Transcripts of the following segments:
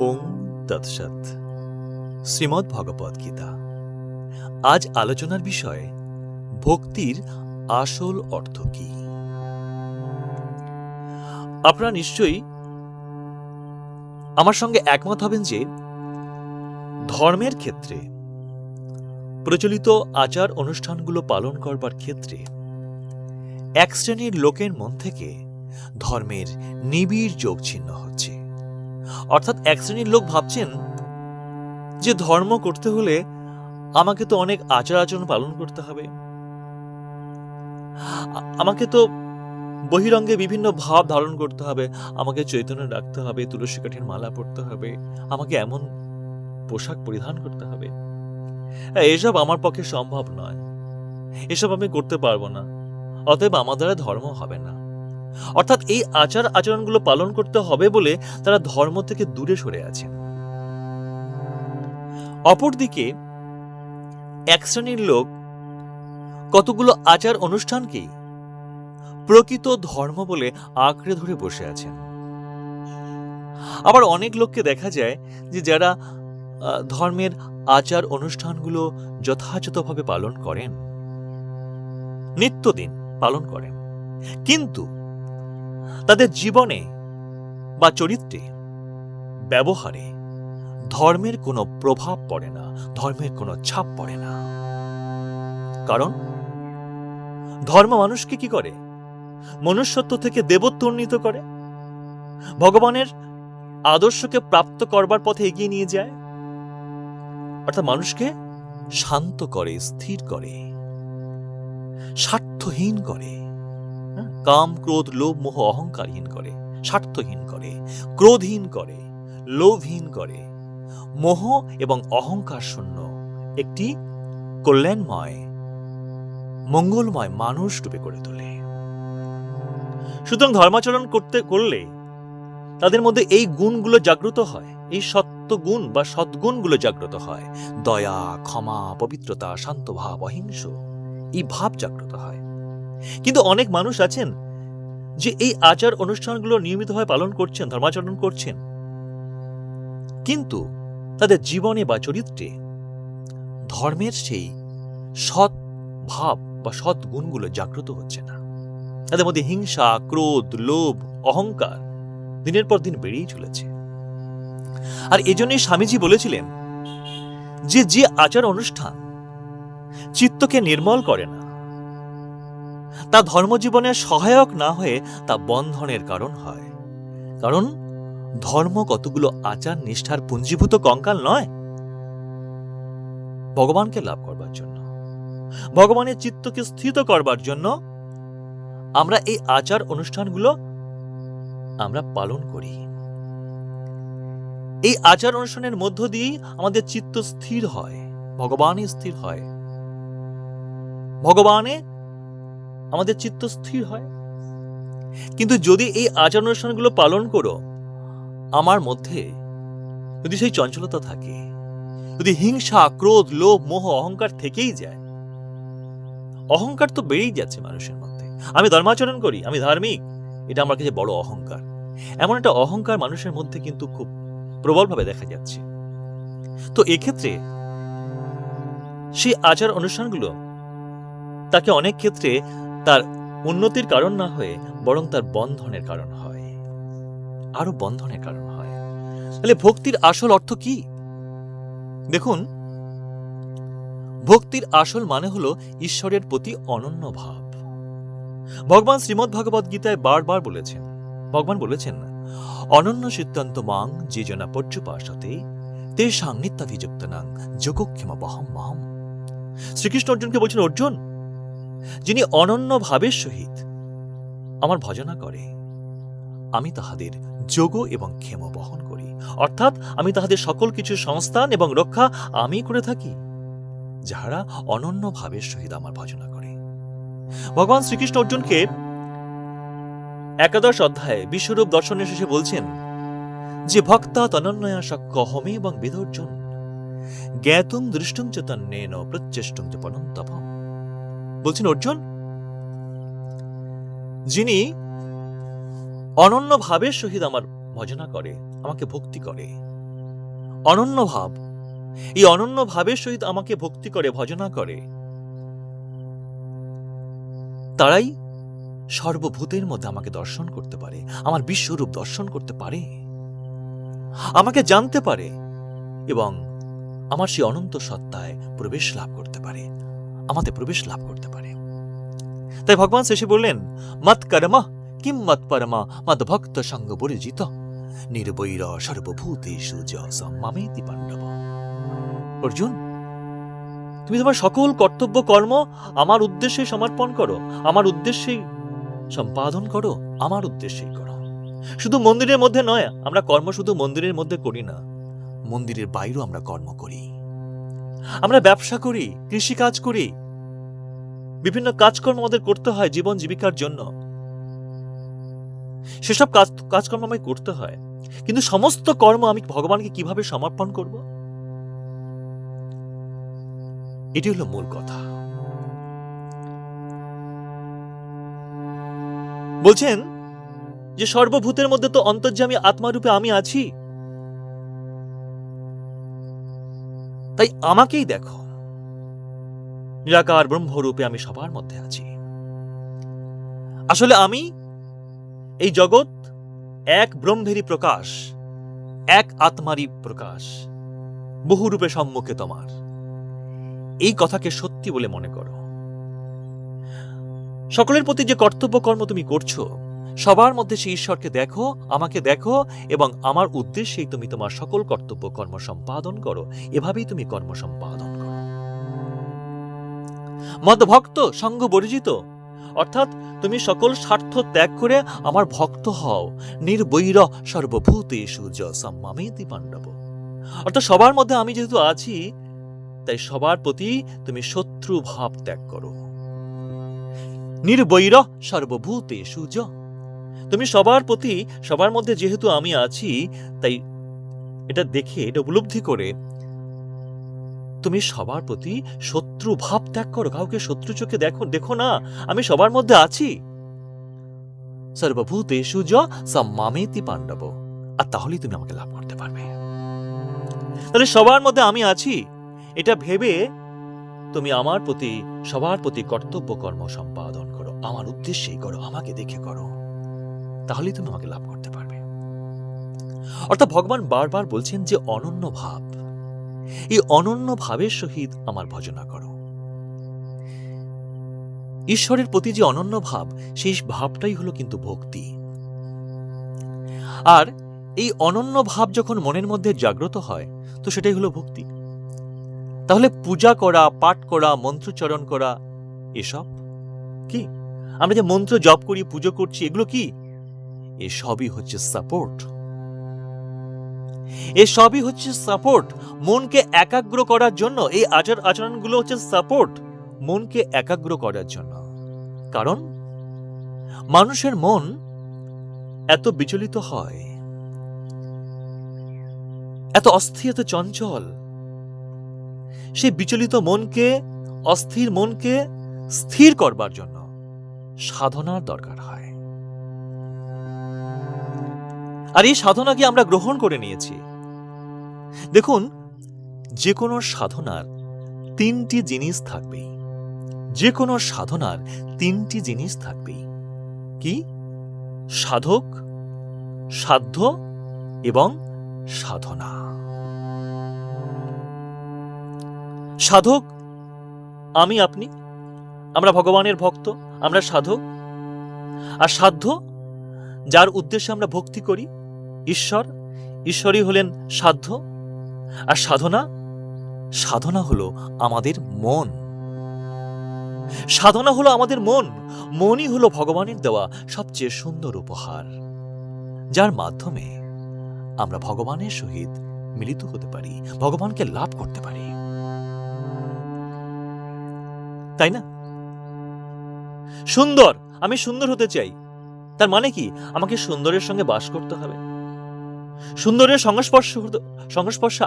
ওং তৎসৎ। শ্রীমদ্ ভগবদ গীতা। আজ আলোচনার বিষয়, ভক্তির আসল অর্থ কি? আপনারা নিশ্চয়ই আমার সঙ্গে একমত হবেন যে, ধর্মের ক্ষেত্রে, প্রচলিত আচার অনুষ্ঠানগুলো পালন করবার ক্ষেত্রে, এক শ্রেণির লোকের মন থেকে ধর্মের নিবিড় যোগ ছিন্ন হচ্ছে। অর্থাৎ এক শ্রেণির লোক ভাবছেন যে ধর্ম করতে হলে আমাকে তো অনেক আচার আচরণ পালন করতে হবে। আমাকে তো বহিরঙ্গে বিভিন্ন ভাব ধারণ করতে হবে। আমাকে চৈতন্য রাখতে হবে তুলসী কাঠির মালা পরতে হবে। আমাকে এমন পোশাক পরিধান করতে হবে। হ্যাঁ, এসব আমার পক্ষে সম্ভব নয়। এসব আমি করতে পারব না। অতএব আমার দ্বারা ধর্ম হবে না। অর্থাৎ এই আচার আচরণগুলো পালন করতে হবে বলে তারা ধর্ম থেকে দূরে সরে আছেন অপরদিকে, এক শ্রেণির লোক কতগুলো আচার অনুষ্ঠানকেই প্রকৃত ধর্ম বলে আঁকড়ে ধরে বসে আছেন। আবার অনেক লোককে দেখা যায় যে যারা ধর্মের আচার অনুষ্ঠানগুলো যথাযথভাবে পালন করেন। নিত্যদিন পালন করেন। কিন্তু তাদের জীবনে বা চরিত্রে, ব্যবহারে ধর্মের কোনো প্রভাব পড়ে না, ধর্মের কোনো ছাপ পড়ে না। কারণ? ধর্ম মানুষকে কি করে? মনুষ্যত্ব থেকে দেবত্ব উন্নীত করে? ভগবানের আদর্শকে প্রাপ্ত করবার পথে এগিয়ে নিয়ে যায়? অর্থাৎ মানুষকে শান্ত করে, স্থির করে, স্বার্থহীন করে? কাম, ক্রোধ, লোভ, মোহ, অহংকারহীন করে, স্বার্থহীন করে, ক্রোধহীন করে, লোভহীন করে। মোহ এবং অহংকার শূন্য, একটি কল্যাণময়, মঙ্গলময় মানুষ রূপে করে তোলে। সুতরাং ধর্মাচরণ করতে, করলে তাদের মধ্যে এই গুণগুলো জাগ্রত হয়, এই সত্য গুণ বা সদ্গুণগুলো জাগ্রত হয়। দয়া, ক্ষমা, পবিত্রতা, শান্তভাব, অহিংস, এই ভাব জাগ্রত হয়। কিন্তু অনেক মানুষ আছেন যে এই আচার অনুষ্ঠানগুলো নিয়মিতভাবে পালন করছেন, ধর্মাচরণ করছেন। কিন্তু তাদের জীবনে বা চরিত্রে ধর্মের সেই সৎ ভাব বা সৎ গুণগুলো জাগ্রত হচ্ছে না। তাদের মধ্যে হিংসা, ক্রোধ, লোভ, অহংকার দিনের পর দিন বেড়েই চলেছে। আর এজন্যই স্বামীজি বলেছিলেন যে যে আচার অনুষ্ঠান চিত্তকে নির্মল করে না তা ধর্মজীবনের সহায়ক না হয়ে তা বন্ধনের কারণ হয়। কারণ ধর্ম কতগুলো আচার নিষ্ঠার পুঞ্জীভূত কঙ্কাল নয়। ভগবানকে লাভ করবার জন্য, ভগবানের চিত্তকে স্থিত করবার জন্য আমরা এই আচার অনুষ্ঠানগুলো আমরা পালন করি। এই আচার অনুষ্ঠানের মধ্য দিয়েই আমাদের চিত্ত স্থির হয়, ভগবানই স্থির হয়। ভগবানে আমাদের চিত্ত স্থির হয়। কিন্তু যদি এই আচার অনুষ্ঠানগুলো পালন করো, আমার মধ্যে যদি সেই চঞ্চলতা থাকে, যদি হিংসা, ক্রোধ, লোভ, মোহ, অহংকার থেকেই যায়, অহংকার তো বেড়েই যাচ্ছে মানুষের মধ্যে। আমি ধর্মাচরণ করি, আমি ধার্মিক, এটা আমার কাছে বড় অহংকার। এমন একটা অহংকার মানুষের মধ্যে কিন্তু খুব প্রবলভাবে দেখা যাচ্ছে। তো এক্ষেত্রে সেই আচার অনুষ্ঠানগুলো তাকে অনেক ক্ষেত্রে তার উন্নতির কারণ না হয়ে বরং তার বন্ধনের কারণ হয়। আরও বন্ধনের কারণ হয়। তাহলে ভক্তির আসল অর্থ কি? দেখুন, ভক্তির আসল মানে হল ঈশ্বরের প্রতি অনন্য ভাব। ভগবান শ্রীমদ্ ভগবদ গীতায় বারবার বলেছেন, ভগবান বলেছেন, অনন্য সিদ্ধান্ত মাং যে জনা পর্যুপাসতে তে সাংনিত্যাভিযুক্ত নাং যোগক্ষেম বহম মহম। শ্রীকৃষ্ণ অর্জুনকে বলছেন, অর্জুন যিনি অনন্য ভাবের সহিত। আমার ভজনা করে। আমি তাহাদের যোগ এবং ক্ষেম বহন করি। অর্থাৎ আমি তাহাদের সকল কিছু সংস্থান এবং রক্ষা আমি করে থাকি, যাহারা অনন্য ভাবের সহিত আমার ভজনা করে। ভগবান শ্রীকৃষ্ণ অর্জুনকে একাদশ অধ্যায়ে বিশ্বরূপ দর্শনের শেষে বলছেন, যে ভক্তা তনন্নয়া শক্য হমে এবং বিধর্জন জ্ঞাতুম দৃষ্টুম চ তন্নেন প্রচেষ্টুম চ পনন্তপম। বলছেন অর্জুন, যিনি অনন্য ভাবের সহিত আমার ভজনা করে, আমাকে ভক্তি করে। অনন্য ভাব এই অনন্য ভাবের সহিত আমাকে ভক্তি করে, ভজনা করে, তারাই সর্বভূতের মধ্যে আমাকে দর্শন করতে পারে, আমার বিশ্বরূপ দর্শন করতে পারে, আমাকে জানতে পারে এবং আমার সেই অনন্ত সত্তায় প্রবেশ লাভ করতে পারে। আমাতে প্রবেশ লাভ করতে পারে। তাই ভগবান শেষে বললেন, মত কর্মা? কিম মত পরমা? মদ ভক্ত সঙ্গ পরিচিত। নির্বৈর সর্বভূতেষু য সম্মামেতি পাণ্ডব। অর্জুন, তুমি তোমার সকল কর্তব্য কর্ম আমার উদ্দেশ্যে সমর্পণ করো, আমার উদ্দেশ্যেই সম্পাদন করো, আমার উদ্দেশ্যেই করো। শুধু মন্দিরের মধ্যে নয়, আমরা কর্ম শুধু মন্দিরের মধ্যে করি না, মন্দিরের বাইরেও আমরা কর্ম করি। আমরা ব্যবসা করি, কৃষিকাজ করি বিভিন্ন কাজকর্ম আমাদের করতে হয় জীবন জীবিকার জন্য। সেসব কাজ, কাজকর্ম আমায় করতে হয়। কিন্তু সমস্ত কর্ম আমি ভগবানকে কীভাবে সমর্পণ করব? এটি হলো মূল কথা। বলছেন যে সর্বভূতের মধ্যে তো অন্তর্যামী আত্মারূপে আমি আছি। তাই আমাকেই দেখো। নিরাকার ব্রহ্মরূপে আমি সবার মধ্যে আছি। আসলে আমি এই জগৎ এক ব্রহ্মেরই প্রকাশ, এক আত্মারই প্রকাশ, বহুরূপে সম্মুখে তোমার। এই কথাকে সত্যি বলে মনে করো। সকলের প্রতি যে কর্তব্য কর্ম তুমি করছ, সবার মধ্যে সেই ঈশ্বরকে দেখো, আমাকে দেখো এবং আমার উদ্দেশ্যেই তুমি তোমার সকল কর্তব্য কর্ম সম্পাদন করো। এভাবেই তুমি কর্ম সম্পাদন করো। মদভক্ত সঙ্গ বর্জিত অর্থাৎ তুমি সকল স্বার্থ ত্যাগ করে আমার ভক্ত হও। নির্বৈর সর্বভূতেষু য সম্মামেতি পাণ্ডব। অর্থাৎ সবার মধ্যে আমি যেহেতু আছি, তাই সবার প্রতি তুমি শত্রু ভাব ত্যাগ করো। নির্বৈর সর্বভূতেষু য। তুমি সবার প্রতি, সবার মধ্যে যেহেতু আমি আছি, তাই এটা দেখে, এটা উপলব্ধি করে তুমি সবার প্রতি শত্রু ভাব ত্যাগ করো, কাউকে শত্রু চোখে দেখো দেখো না, আমি সবার মধ্যে আছি। সর্বভূতেষু য সম্মামেতি পাণ্ডব, আর তাহলেই তুমি আমাকে লাভ করতে পারবে। তাহলে সবার মধ্যে আমি আছি, এটা ভেবে তুমি আমার প্রতি, সবার প্রতি কর্তব্য, কর্ম সম্পাদন করো, আমার উদ্দেশ্যেই করো, আমাকে দেখে করো, তাহলেই তুমি আমাকে লাভ করতে পারবে। অর্থাৎ ভগবান বারবার বলছেন যে অনন্য ভাব এই অনন্য ভাবের সহিত আমার ভজনা করো। ঈশ্বরের প্রতি যে অনন্য ভাব সেই ভাবটাই হলো কিন্তু ভক্তি। আর এই অনন্য ভাব যখন মনের মধ্যে জাগ্রত হয়, তো সেটাই হলো ভক্তি। তাহলে পূজা করা, পাঠ করা, মন্ত্রচরণ করা, এসব কি? আমরা যে মন্ত্র জপ করি, পুজো করছি, এগুলো কি? এসবই হচ্ছে সাপোর্ট এসবই হচ্ছে সাপোর্ট মনকে একাগ্র করার জন্য এই আচার আচরণগুলো হচ্ছে সাপোর্ট মনকে একাগ্র করার জন্য। কারণ মানুষের মন এত বিচলিত হয়, এত অস্থির এত চঞ্চল। সেই বিচলিত মনকে, অস্থির মনকে স্থির করবার জন্য সাধনার দরকার হয়। আর এই সাধনাকে আমরা গ্রহণ করে নিয়েছি। দেখুন যে কোনো সাধনার তিনটি জিনিস থাকবেই। যে কোনো সাধনার তিনটি জিনিস থাকবেই। কি? সাধক, সাধ্য এবং সাধনা। সাধক, আমি, আপনি? আমরা ভগবানের ভক্ত, আমরা সাধক। আর সাধ্য, যার উদ্দেশ্যে আমরা ভক্তি করি ঈশ্বর, ঈশ্বরই হলেন সাধ্য। আর সাধনা? সাধনা হলো আমাদের মন। সাধনা হলো আমাদের মন। মনই হলো ভগবানের দেওয়া সবচেয়ে সুন্দর উপহার। যার মাধ্যমে আমরা ভগবানের সহিত মিলিত হতে পারি, ভগবানকে লাভ করতে পারি। তাই না? সুন্দর! আমি সুন্দর হতে চাই। তার মানে কি? আমাকে সুন্দরের সঙ্গে বাস করতে হবে। সুন্দরের সংস্পর্শ সংস্পর্শে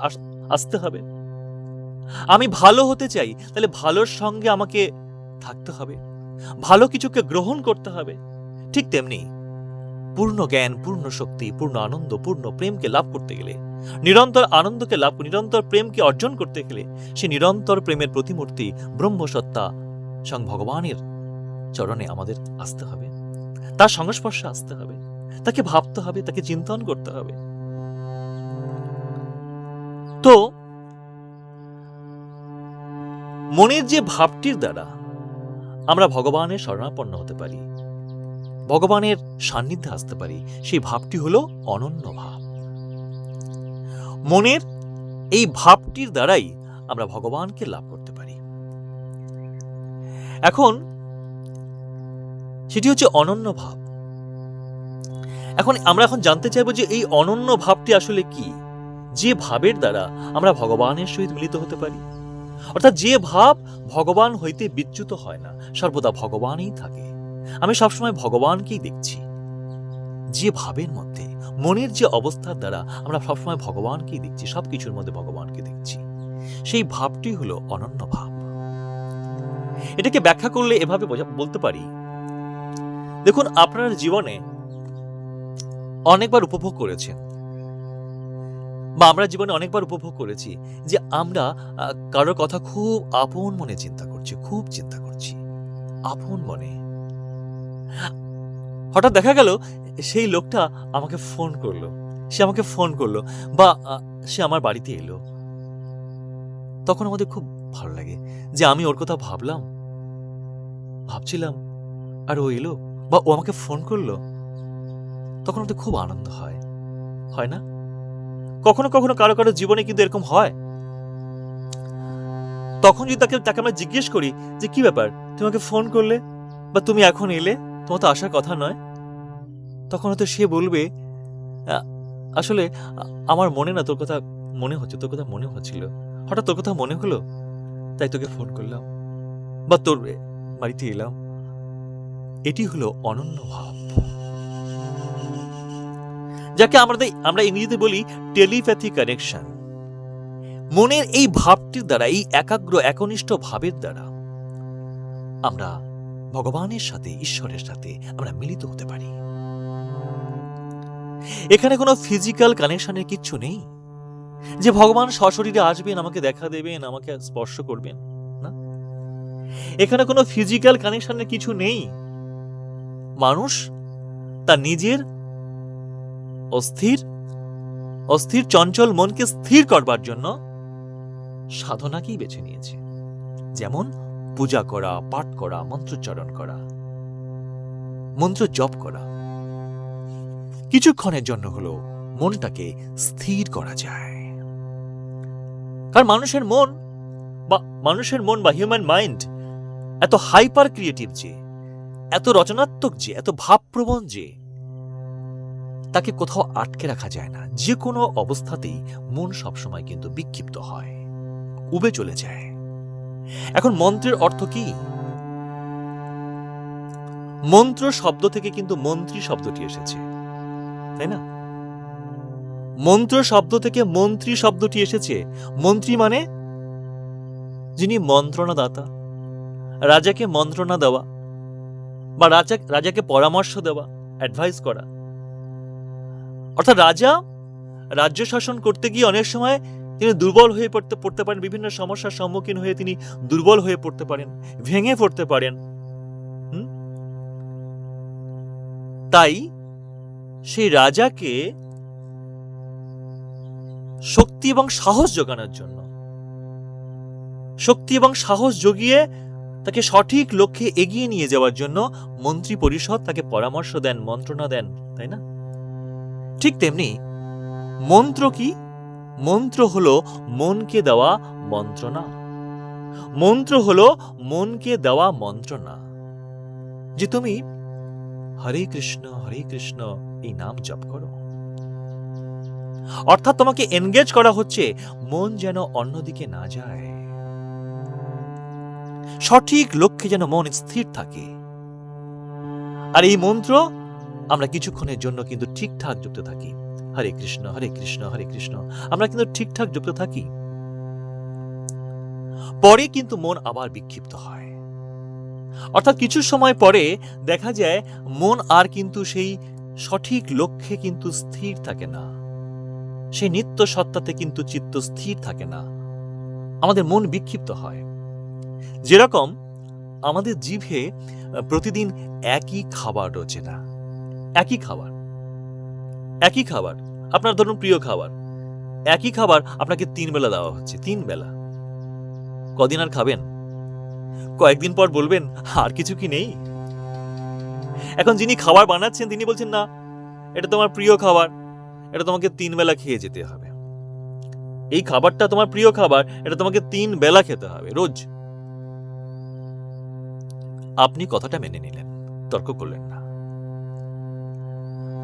আসতে হবে। আমি ভালো হতে চাই, তাহলে ভালোর সঙ্গে আমাকে থাকতে হবে। ভালো কিছুকে গ্রহণ করতে হবে। ঠিক তেমনি পূর্ণ জ্ঞান, পূর্ণ শক্তি, পূর্ণ আনন্দ, পূর্ণ প্রেমকে লাভ করতে গেলে, নিরন্তর আনন্দকে লাভ নিরন্তর প্রেমকে অর্জন করতে গেলে, সে নিরন্তর প্রেমের প্রতিমূর্তি ব্রহ্মসত্তা স্বয়ং ভগবানের চরণে আমাদের আসতে হবে। তার সংস্পর্শে আসতে হবে। তাকে ভাবতে হবে, তাকে চিন্তন করতে হবে। তো মনের যে ভাবটির দ্বারা আমরা ভগবানের শরণাপন্ন হতে পারি, ভগবানের সান্নিধ্যে আসতে পারি, সেই ভাবটি হলো অনন্য ভাব। মনের এই ভাবটির দ্বারাই আমরা ভগবানকে লাভ করতে পারি। এখন সেটি হচ্ছে অনন্য ভাব। এখন আমরা এখন জানতে চাইব যে এই অনন্য ভাবটি আসলে কি? যে ভাবের দ্বারা আমরা ভগবানের সহিত মিলিত হতে পারি। অর্থাৎ যে ভাব ভগবান হইতে বিচ্যুত হয় না, সর্বদা ভগবানই থাকে। আমি সবসময় ভগবানকেই দেখছি। যে ভাবের মধ্যে, মনের যে অবস্থার দ্বারা আমরা সবসময় ভগবানকেই দেখছি সব কিছুর মধ্যে ভগবানকে দেখছি। সেই ভাবটি হলো অনন্য ভাব। এটাকে ব্যাখ্যা করলে এভাবে বলতে পারি। দেখুন, আপনার জীবনে অনেকবার উপভোগ করেছেন। বা আমরা জীবনে অনেকবার উপভোগ করেছি যে আমরা কারোর কথা খুব আপন মনে চিন্তা করছি, খুব চিন্তা করছি। আপন মনে। হঠাৎ দেখা গেল, সেই লোকটা আমাকে ফোন করল। সে আমাকে ফোন করল বা সে আমার বাড়িতে এলো। তখন আমাদের খুব ভালো লাগে যে আমি ওর কথা ভাবলাম। ভাবছিলাম, আর ও এলো? বা ও আমাকে ফোন করল। তখন আমাদের খুব আনন্দ হয়। হয় না? কখনো কখনো কারও কারও জীবনে কিন্তু এরকম হয়। তখন যদি তাকে তাকে আমরা জিজ্ঞেস করি যে, কি ব্যাপার? তুমি আমাকে ফোন করলে? বা তুমি এখন এলে? তোমার তো আসার কথা নয়? তখন হয়তো সে বলবে আসলে আমার মনে না তোর কথা মনে হচ্ছে, তোর কথা মনে হচ্ছিল। হঠাৎ তোর কথা মনে হলো? তাই তোকে ফোন করলাম। বা তোর বাড়িতে এলাম। এটি হলো অনন্য ভাব। যাকে আমাদের আমরা ইংরেজিতে বলি টেলিপ্যাথি কানেকশন। মনের এই ভাবটির দ্বারা এই একাগ্র, একনিষ্ঠ ভাবের দ্বারা আমরা ভগবানের সাথে, ঈশ্বরের সাথে আমরা মিলিত হতে পারি। এখানে কোনো ফিজিক্যাল কানেকশনের কিচ্ছু নেই। যে ভগবান সশরীরে আসবেন, আমাকে দেখা দেবেন, আমাকে স্পর্শ করবেন, না? এখানে কোনো ফিজিক্যাল কানেকশনের কিছু নেই। মানুষ তার নিজের অস্থির? অস্থির চঞ্চল মনকে স্থির করবার জন্য সাধনাকেই বেছে নিয়েছে। যেমন পূজা করা, পাঠ করা, মন্ত্রোচ্চারণ করা মন্ত্র জপ করা। কিছুক্ষণের জন্য হলো মনটাকে স্থির করা যায়। কারণ মানুষের মন বা মানুষের মন বা হিউম্যান মাইন্ড এত হাইপার ক্রিয়েটিভ যে, এত রচনাত্মক যে, এত ভাবপ্রবণ যে তাকে কোথাও আটকে রাখা যায় না। যে কোনো অবস্থাতেই মন সবসময় কিন্তু বিক্ষিপ্ত হয়। উবে চলে যায়। এখন মন্ত্রের অর্থ কি? মন্ত্র শব্দ থেকে কিন্তু মন্ত্রী শব্দটি এসেছে। তাই না? মন্ত্র শব্দ থেকে মন্ত্রী শব্দটি এসেছে। মন্ত্রী মানে যিনি মন্ত্রণাদাতা। রাজাকে মন্ত্রণা দেওয়া বা রাজা, রাজাকে পরামর্শ দেওয়া অ্যাডভাইস করা। অর্থাৎ রাজা রাজ্য শাসন করতে গিয়ে অনেক সময় তিনি দুর্বল হয়ে পড়তে পড়তে পারেন, বিভিন্ন সমস্যার সম্মুখীন হয়ে তিনি দুর্বল হয়ে পড়তে পারেন, ভেঙে পড়তে পারেন। তাই সেই রাজাকে শক্তি এবং সাহস যোগানোর জন্য, শক্তি এবং সাহস জগিয়ে তাকে সঠিক লক্ষ্যে এগিয়ে নিয়ে যাওয়ার জন্য মন্ত্রী পরিষদ তাকে পরামর্শ দেন, মন্ত্রণা দেন, তাই না? ঠিক তেমনি মন্ত্র কি? মন্ত্র হল মনকে দেওয়া মন্ত্রণা। মন্ত্র হল মনকে দেওয়া মন্ত্রণা। যে তুমি হরে কৃষ্ণ হরে কৃষ্ণ এই নাম জপ করো। অর্থাৎ তোমাকে এনগেজ করা হচ্ছে মন যেন অন্যদিকে না যায়। সঠিক লক্ষ্যে যেন মন স্থির থাকে। আর এই মন্ত্র আমরা কিছুক্ষণের জন্য কিন্তু ঠিকঠাক যুক্ত থাকি। হরে কৃষ্ণ হরে কৃষ্ণ হরে কৃষ্ণ। আমরা কিন্তু ঠিকঠাক যুক্ত থাকি। পরে কিন্তু মন আবার বিক্ষিপ্ত হয়। অর্থাৎ কিছু সময় পরে দেখা যায় মন আর কিন্তু সেই সঠিক লক্ষ্যে কিন্তু স্থির থাকে না। সেই নিত্য সত্তাতে কিন্তু চিত্ত স্থির থাকে না। আমাদের মন বিক্ষিপ্ত হয়। যেরকম আমাদের জিভে প্রতিদিন একই খাবার রোচে না একই খাবার। একই খাবার, আপনার ধরুন প্রিয় খাবার। একই খাবার আপনাকে তিন বেলা দেওয়া হচ্ছে, তিন বেলা। কদিন আর খাবেন? কয়েকদিন পর বলবেন, আর কিছু কি নেই? এখন যিনি খাবার বানাচ্ছেন, তিনি বলছেন, না, এটা তোমার প্রিয় খাবার, এটা তোমাকে তিন বেলা খেয়ে যেতে হবে। এই খাবারটা তোমার প্রিয় খাবার, এটা তোমাকে তিন বেলা খেতে হবে, রোজ। আপনি কথাটা মেনে নিলেন, তর্ক করলেন না।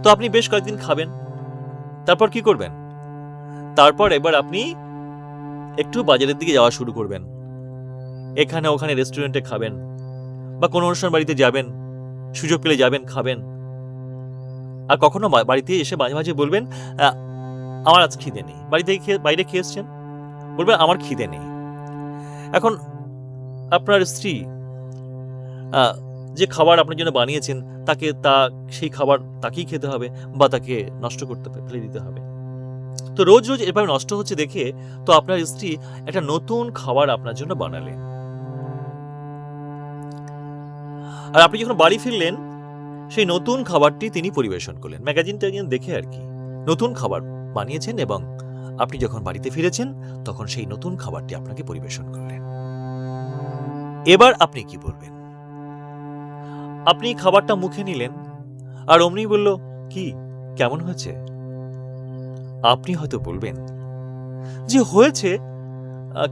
তো আপনি বেশ কয়েকদিন খাবেন। তারপর কি করবেন? তারপর এবার আপনি একটু বাজারের দিকে যাওয়া শুরু করবেন। এখানে ওখানে রেস্টুরেন্টে খাবেন বা কোনো অনুষ্ঠান বাড়িতে যাবেন, সুযোগ পেলে যাবেন, খাবেন। আর কখনো বাড়িতে এসে মাঝে মাঝে বলবেন আমার আজ খিদে নেই। বাড়িতে খেয়ে বাইরে খেয়ে এসছেন? বলবেন, আমার খিদে নেই। এখন আপনার স্ত্রী যে খাবার আপনার জন্য বানিয়েছেন, তাকে তা, সেই খাবার তাকেই খেতে হবে বা তাকে নষ্ট করতে ফেলে দিতে হবে। তো রোজ রোজ এভাবে নষ্ট হচ্ছে দেখে তো আপনার স্ত্রী একটা নতুন খাবার আপনার জন্য বানালেন। আর আপনি যখন বাড়ি ফিরলেন, সেই নতুন খাবারটি তিনি পরিবেশন করলেন। ম্যাগাজিনটা দেখে আর কি। নতুন খাবার বানিয়েছেন এবং আপনি যখন বাড়িতে ফিরেছেন, তখন সেই নতুন খাবারটি আপনাকে পরিবেশন করলেন। এবার আপনি কি বলবেন? আপনি খাবারটা মুখে নিলেন, আর অমনি বলল, কি, কেমন হয়েছে? আপনি হয়তো বলবেন, যে হয়েছে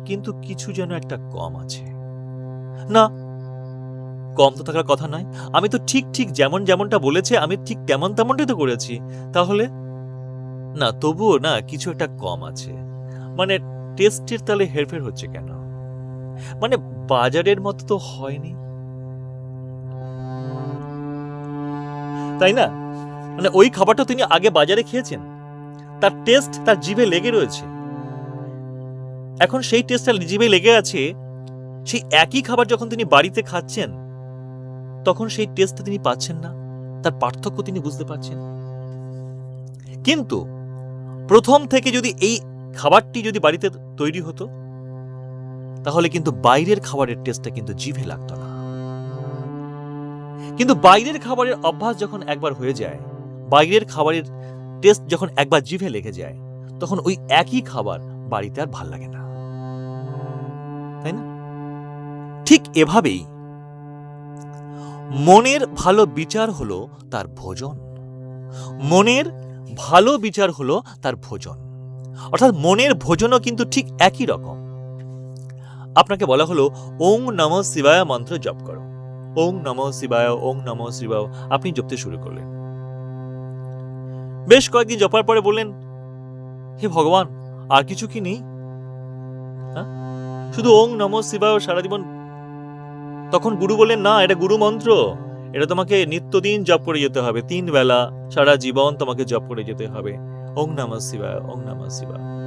কিন্তু কিছু যেন একটা কম আছে। না, কম তো থাকার কথা নয়। আমি তো ঠিক ঠিক যেমন যেমনটা বলেছে, আমি ঠিক তেমন তেমনটাই তো করেছি। তাহলে? না, তবুও না, কিছু একটা কম আছে। মানে টেস্টের তাহলে হেরফের হচ্ছে কেন? মানে বাজারের মতো তো হয়নি। তাই না? মানে ওই খাবারটা তিনি আগে বাজারে খেয়েছেন। তার টেস্ট তার জিভে লেগে রয়েছে। এখন সেই টেস্টটা জিভে লেগে আছে, সেই একই খাবার যখন তিনি বাড়িতে খাচ্ছেন, তখন সেই টেস্টটা তিনি পাচ্ছেন না। তার পার্থক্য তিনি বুঝতে পারছেন। কিন্তু প্রথম থেকে যদি এই খাবারটি যদি বাড়িতে তৈরি হতো, তাহলে কিন্তু বাইরের খাবারের টেস্টটা কিন্তু জিভে লাগতো না। কিন্তু বাইরের খাবারের অভ্যাস যখন একবার হয়ে যায়, বাইরের খাবারের টেস্ট যখন একবার জিভে লেগে যায়, তখন ওই একই খাবার বাড়িতে আর ভালো লাগে না। তাই না? ঠিক এভাবেই মনের ভালো বিচার হলো তার ভোজন। মনের ভালো বিচার হলো তার ভোজন। অর্থাৎ মনের ভোজনও কিন্তু ঠিক একই রকম। আপনাকে বলা হলো, ওং নম শিবায় মন্ত্র জপ করো। ওং নম শিবায়, ওং নম শিবায়। আপনি জপতে শুরু করলেন। বেশ কয়েকদিন জপার পরে বললেন, হে ভগবান, আর কিছু কি নেই? হ্যাঁ? শুধু ওং নম শিবায় সারা জীবন তখন গুরু বললেন, না, এটা গুরু মন্ত্র। এটা তোমাকে নিত্যদিন জপ করে যেতে হবে। তিন বেলা সারা জীবন তোমাকে জপ করে যেতে হবে। ওং নম শিবায়, ওং নম শিবায়।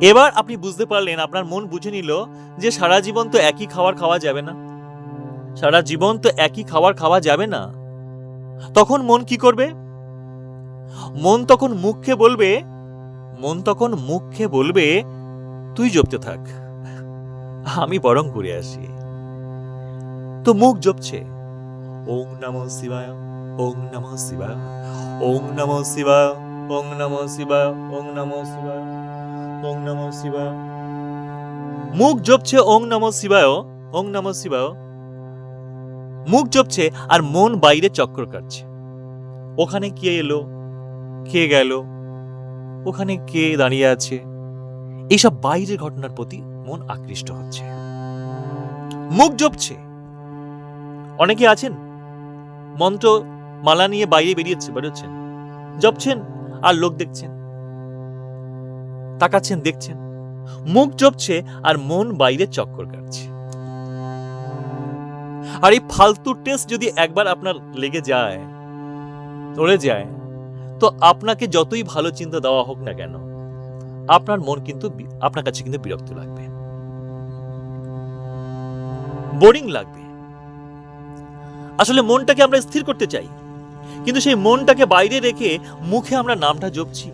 এবার আপনি বুঝতে পারলেন, আপনার মন বুঝে নিল যে সারা জীবন তো একই খাবার খাওয়া যাবে না। সারা জীবন তো একই খাবার খাওয়া যাবে না। তখন মন কি করবে? মন তখন মুখে বলবে, মন তখন মুখে বলবে, তুই জপতে থাক। আমি বরং ঘুরে আসি। তো মুখ জপছে। ওং নমঃ শিবায়, ওং নমঃ শিবায়, ওং নমঃ শিবায়, ওং নমঃ শিবায়, ওং নমঃ শিবায়। ওং নমঃ শিবায়। মুখ জপছে ওং নমঃ শিবায়, ওং নমঃ শিবায়। মুখ জপছে আর মন বাইরে চক্র কাটছে। ওখানে কে এলো? কে গেল? ওখানে কে দাঁড়িয়ে আছে? এইসব বাইরের ঘটনার প্রতি মন আকৃষ্ট হচ্ছে। মুখ জপছে। অনেকে আছেন? মন্ত্র মালা নিয়ে বাইরে বেরিয়েছে, বেরোচ্ছেন। জপছেন আর লোক দেখছেন। তাকাচ্ছেন, দেখছেন। মুখ জপছে আর মন বাইরে চক্কর কাটছে। আর এই ফালতু টেস্ট যদি একবার আপনার লেগে যায় ধরে যায়, তো আপনাকে যতই ভালো চিন্তা দেওয়া হোক না কেন, আপনার মন কিন্তু আপনার কাছে কিন্তু বিরক্ত লাগবে। বোরিং লাগবে। আসলে মনটাকে আমরা স্থির করতে চাই, কিন্তু সেই মনটাকে বাইরে রেখে মুখে আমরা নামটা জপছি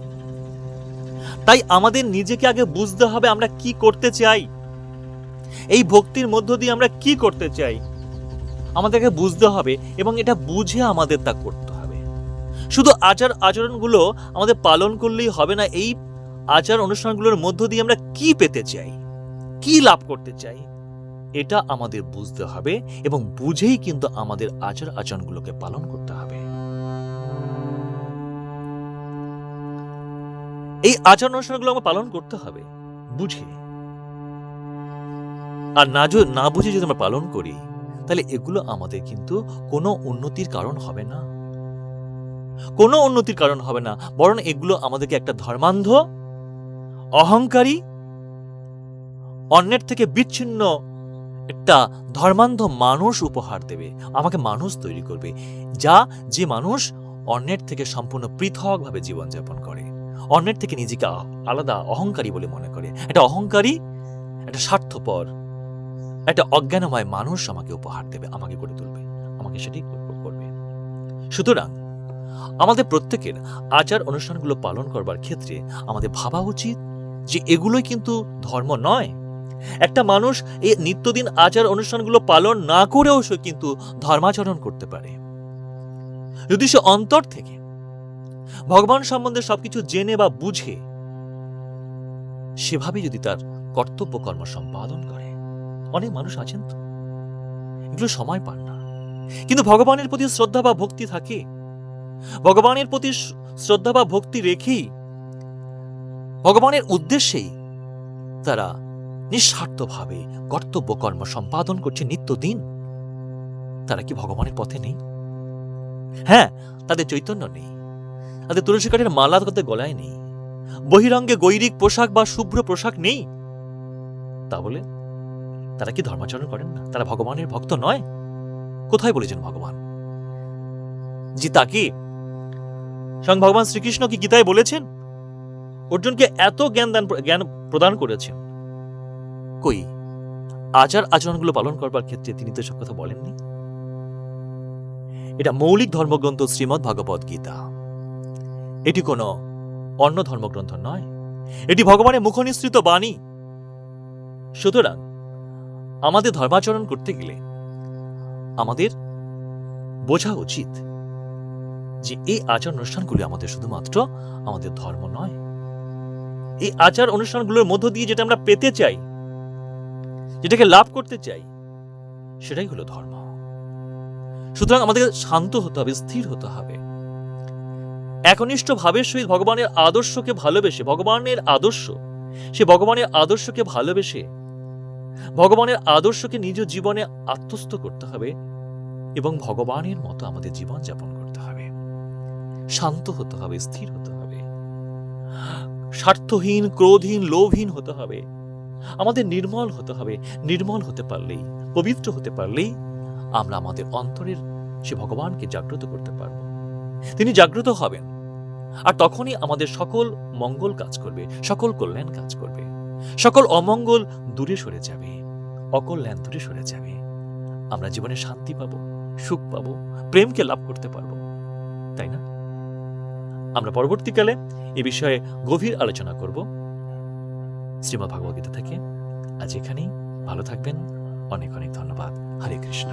তাই আমাদের নিজেকে আগে বুঝতে হবে আমরা কি করতে চাই। এই ভক্তির মধ্য দিয়ে আমরা কি করতে চাই? আমাদেরকে বুঝতে হবে এবং এটা বুঝে আমাদের তা করতে হবে। শুধু আচার আচরণগুলো আমাদের পালন করলেই হবে না, এই আচার অনুষ্ঠানগুলোর মধ্য দিয়ে আমরা কি পেতে চাই? কি লাভ করতে চাই? এটা আমাদের বুঝতে হবে এবং বুঝেই কিন্তু আমাদের আচার আচরণগুলোকে পালন করতে হবে। এই আচার অনুষ্ঠানগুলো আমরা পালন করতে হবে, বুঝে। আর না না বুঝে যদি আমরা পালন করি, তাহলে এগুলো আমাদের কিন্তু কোনো উন্নতির কারণ হবে না। কোনো উন্নতির কারণ হবে না, বরং এগুলো আমাদেরকে একটা ধর্মান্ধ, অহংকারী, অন্যের থেকে বিচ্ছিন্ন একটা ধর্মান্ধ মানুষ উপহার দেবে, আমাকে মানুষ তৈরি করবে, যা যে মানুষ অন্যের থেকে সম্পূর্ণ পৃথকভাবে জীবনযাপন করে। অন্যের থেকে নিজেকে আলাদা অহংকারী বলে মনে করে। একটা অহংকারী একটা স্বার্থপর একটা অজ্ঞানময় মানুষ আমাকে উপহার দেবে, আমাকে করে তুলবে, আমাকে কর- করবে। সুতরাং আমাদের প্রত্যেকের আচার অনুষ্ঠানগুলো পালন করবার ক্ষেত্রে আমাদের ভাবা উচিত যে এগুলোই কিন্তু ধর্ম নয়। একটা মানুষ এই নিত্যদিন আচার অনুষ্ঠানগুলো পালন না করেও সে কিন্তু ধর্মাচরণ করতে পারে। যদি সে অন্তর থেকে ভগবান সম্বন্ধে সবকিছু জেনে বা বুঝে সেভাবে যদি তার কর্তব্য কর্ম সম্পাদন করে, অনেক মানুষ আছেন তো। এগুলো সময় পান না। কিন্তু ভগবানের প্রতি শ্রদ্ধা বা ভক্তি থাকে। ভগবানের প্রতি শ্রদ্ধা বা ভক্তি রেখেই ভগবানের উদ্দেশ্যেই তারা নিঃস্বার্থভাবে কর্তব্য কর্ম সম্পাদন করছে নিত্যদিন। তারা কি ভগবানের পথে নেই? হ্যাঁ তাদের চৈতন্য নেই। তাদের তুলসী কাঠের মালা তাদের গলায় নেই। বহিরঙ্গে গৈরিক পোশাক বা শুভ্র পোশাক নেই। তা বলে, তারা কি ধর্মাচরণ করেন না? তারা ভগবানের ভক্ত নয়? কোথায় বলেছেন ভগবান? জি তাকে স্বয়ং ভগবান শ্রীকৃষ্ণ কি গীতায় বলেছেন? অর্জুনকে এত জ্ঞান দান জ্ঞান প্রদান করেছেন। কই? আচার আচরণগুলো পালন করবার ক্ষেত্রে তিনি তো সব কথা বলেননি। এটা মৌলিক ধর্মগ্রন্থ শ্রীমদ্ ভাগবত গীতা। এটি কোনো অন্য ধর্মগ্রন্থ নয়। এটি ভগবানের মুখনিসৃত বাণী। সুতরাং আমাদের ধর্মাচরণ করতে গেলে আমাদের বোঝা উচিত যে এই আচার অনুষ্ঠানগুলি আমাদের শুধুমাত্র আমাদের ধর্ম নয়। এই আচার অনুষ্ঠানগুলোর মধ্য দিয়ে যেটা আমরা পেতে চাই, যেটাকে লাভ করতে চাই, সেটাই হলো ধর্ম। সুতরাং আমাদের শান্ত হতে হবে, স্থির হতে হবে। একনিষ্ঠ ভাবের সহিত ভগবানের আদর্শকে ভালোবেসে, ভগবানের আদর্শ, সে ভগবানের আদর্শকে ভালোবেসে, ভগবানের আদর্শকে নিজ জীবনে আত্মস্থ করতে হবে এবং ভগবানের মতো আমাদের জীবন যাপন করতে হবে। শান্ত হতে হবে, স্থির হতে হবে। স্বার্থহীন, ক্রোধহীন, লোভহীন হতে হবে। আমাদের নির্মল হতে হবে, নির্মল হতে পারলেই, পবিত্র হতে পারলেই আমরা আমাদের অন্তরের সে ভগবানকে জাগ্রত করতে পারব। তিনি জাগ্রত হবেন। আর তখনই আমাদের সকল মঙ্গল কাজ করবে, সকল কল্যাণ কাজ করবে। সকল অমঙ্গল দূরে সরে যাবে, অকল্যাণ দূরে সরে যাবে। আমরা জীবনে শান্তি পাবো, সুখ পাবো, প্রেমকে লাভ করতে পারব, তাই না? আমরা পরবর্তীকালে এ বিষয়ে গভীর আলোচনা করব। শ্রীমা ভগবদ্গীতা থেকে। আজ এখানেই। ভালো থাকবেন। অনেক অনেক ধন্যবাদ। হরে কৃষ্ণ।